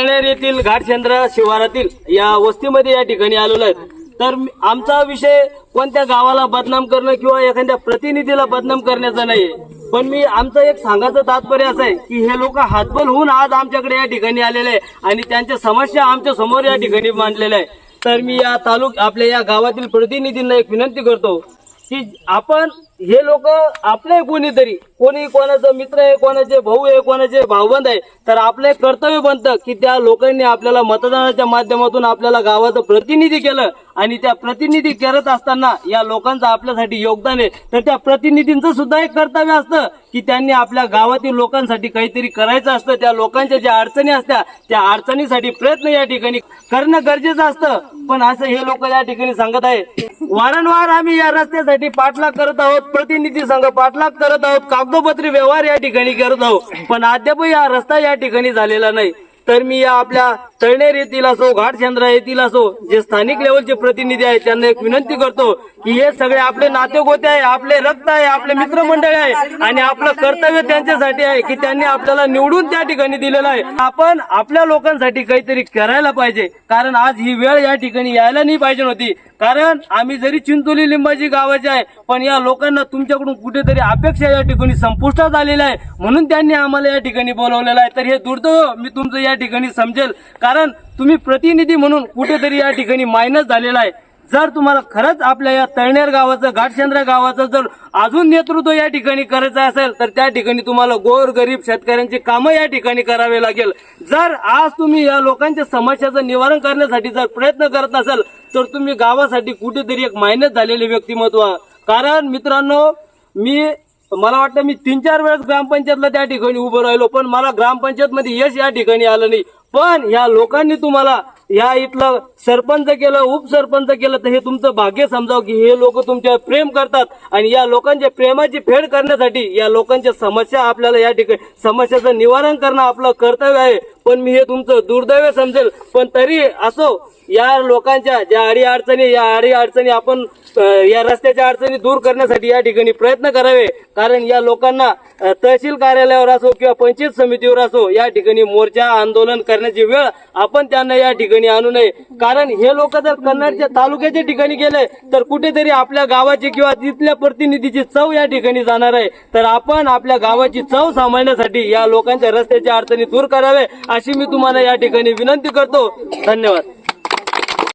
कळनेर येथील घाटचंद्र शिवारातील या वस्तीमध्ये या ठिकाणी आलेलो आहेत. तर आमचा विषय कोणत्या गावाला बदनाम करणं किंवा एखाद्या प्रतिनिधीला बदनाम करण्याचा नाही पण मी आमचं एक सांगायचं तात्पर्य असं आहे की हे लोक हातबल होऊन आज आमच्याकडे या ठिकाणी आलेले आहे आणि त्यांच्या समस्या आमच्यासमोर या ठिकाणी मांडलेल्या आहे तर मी या तालुक आपल्या या गावातील प्रतिनिधींना एक विनंती करतो की आपण हे लोक आपले कोणीतरी कोणी कोणाचा मित्र आहे कोणाचे भाऊ आहे कोणाचे भाऊबंद आहे तर आपले कर्तव्य बनतं की त्या लोकांनी आपल्याला मतदानाच्या माध्यमातून आपल्याला गावाचं प्रतिनिधी केलं आणि त्या प्रतिनिधी करत असताना या लोकांचं आपल्यासाठी योगदान आहे. तर त्या प्रतिनिधींचं सुद्धा एक कर्तव्य असतं की त्यांनी आपल्या गावातील लोकांसाठी काहीतरी करायचं असतं. त्या लोकांच्या ज्या अडचणी असत्या त्या अडचणीसाठी प्रयत्न या ठिकाणी करणं गरजेचं असतं. पण असं हे लोक या ठिकाणी सांगत आहे वारंवार आम्ही या रस्त्यासाठी पाठलाग करत आहोत. प्रतिनिधी संघ पाठलाग करत आहोत. कागदोपत्री व्यवहार या ठिकाणी करत आहोत. पण अद्यापही हा रस्ता या ठिकाणी झालेला नाही. तर मी या आपल्या तळनेर येथील असो घाटचंद्रा येथील असो जे स्थानिक लेवलचे प्रतिनिधी आहेत त्यांना एक विनंती करतो की हे सगळे आपले नातेगोते आहे आपले रक्त आहे आपले मित्रमंडळ आहे आणि आपलं कर्तव्य त्यांच्यासाठी आहे की त्यांनी आपल्याला निवडून त्या ठिकाणी दिलेलं आहे. आपण आपल्या लोकांसाठी काहीतरी करायला पाहिजे कारण आज ही वेळ या ठिकाणी यायला नाही पाहिजे होती. कारण आम्ही जरी चिंचोली लिंबाची गावाचे आहे पण या लोकांना तुमच्याकडून कुठेतरी अपेक्षा या ठिकाणी संपुष्टात आलेल्या आहे म्हणून त्यांनी आम्हाला या ठिकाणी बोलवलेलं आहे. तर हे दुर्दैव मी तुमचं या ठिकाणी समजेल कारण तुम्ही प्रतिनिधी म्हणून कुठेतरी या ठिकाणी मायनस झालेला आहे. जर तुम्हाला खरंच आपल्या या तळनेर गावाचं घाटचंद्र गावाचं जर अजून नेतृत्व या ठिकाणी करायचं असेल तर त्या ठिकाणी तुम्हाला गोर गरीब शेतकऱ्यांची कामं या ठिकाणी करावे लागेल. जर आज तुम्ही या लोकांच्या समस्याचं निवारण करण्यासाठी जर प्रयत्न करत नसाल तर तुम्ही गावासाठी कुठेतरी एक मायनस झालेले व्यक्तिमत्व. कारण मित्रांनो मी मला वाटतं मी तीन चार वेळेस ग्रामपंचायतला त्या ठिकाणी उभं राहिलो पण मला ग्रामपंचायत मध्ये यश या ठिकाणी आलं नाही. पण या लोकांनी तुम्हाला या इथलं सरपंच केलं उपसरपंच केलं तर हे तुमचं भाग्य समजावं की हे लोक तुमच्या प्रेम करतात आणि या लोकांच्या प्रेमाची फेड करण्यासाठी या लोकांच्या समस्या आपल्याला या ठिकाणी समस्याचं निवारण करणं आपलं कर्तव्य आहे. पण मी हे तुमचं दुर्दैव समजेल. पण तरी असो या लोकांच्या ज्या अडी अडचणी या अडी अडचणी आपण या रस्त्याच्या अडचणी दूर करण्यासाठी या ठिकाणी प्रयत्न करावे. कारण या लोकांना तहसील कार्यालयावर असो किंवा पंचायत समितीवर असो या ठिकाणी मोर्चा आंदोलन करण्याची वेळ आपण त्यांना या ठिकाणी आणू नये. कारण हे लोक जर कन्नडच्या तालुक्याच्या ठिकाणी गेले तर कुठेतरी आपल्या गावाची किंवा तिथल्या प्रतिनिधीची चव या ठिकाणी जाणार आहे. तर आपण आपल्या गावाची चव सांभाळण्यासाठी या लोकांच्या रस्त्याच्या अडचणी दूर करावे. अशी मी तुम्हाला या ठिकाणी विनंती करतो. धन्यवाद.